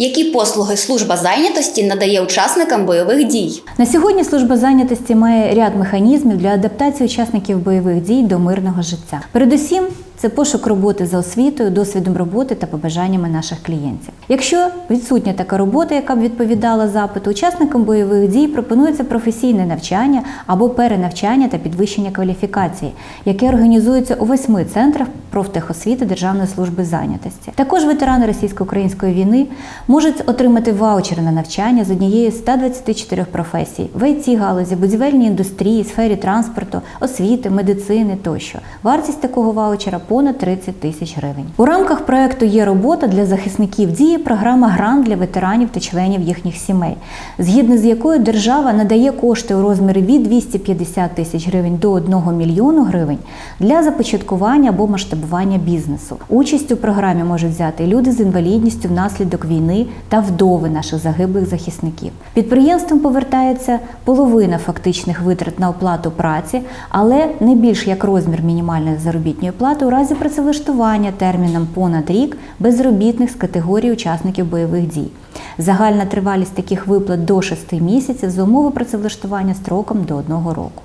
Які послуги служба зайнятості надає учасникам бойових дій? На сьогодні служба зайнятості має ряд механізмів для адаптації учасників бойових дій до мирного життя. Передусім, це пошук роботи за освітою, досвідом роботи та побажаннями наших клієнтів. Якщо відсутня така робота, яка б відповідала запиту, учасникам бойових дій пропонується професійне навчання або перенавчання та підвищення кваліфікації, яке організується у восьми центрах профтехосвіти Державної служби зайнятості. Також ветерани російсько-української війни можуть отримати ваучери на навчання з однієї з 124 професій в it галузі, будівельній індустрії, сфері транспорту, освіти, медицини тощо. Вартість такого ваучера понад 30 тисяч гривень. У рамках проекту є робота для захисників діє програма грант для ветеранів та членів їхніх сімей, згідно з якою держава надає кошти у розмірі від 250 тисяч гривень до 1 мільйону гривень для започаткування або масштабування бізнесу. Участь у програмі можуть взяти люди з інвалідністю внаслідок війни та вдови наших загиблих захисників. Підприємствам повертається половина фактичних витрат на оплату праці, але не більш як розмір мінімальної заробітної плати у разі працевлаштування терміном понад рік безробітних з категорії учасників бойових дій. Загальна тривалість таких виплат до 6 місяців за умови працевлаштування строком до 1 року.